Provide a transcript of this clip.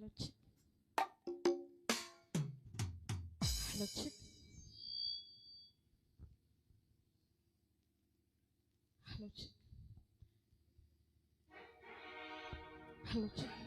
하나씩 하나씩 하나씩 하나씩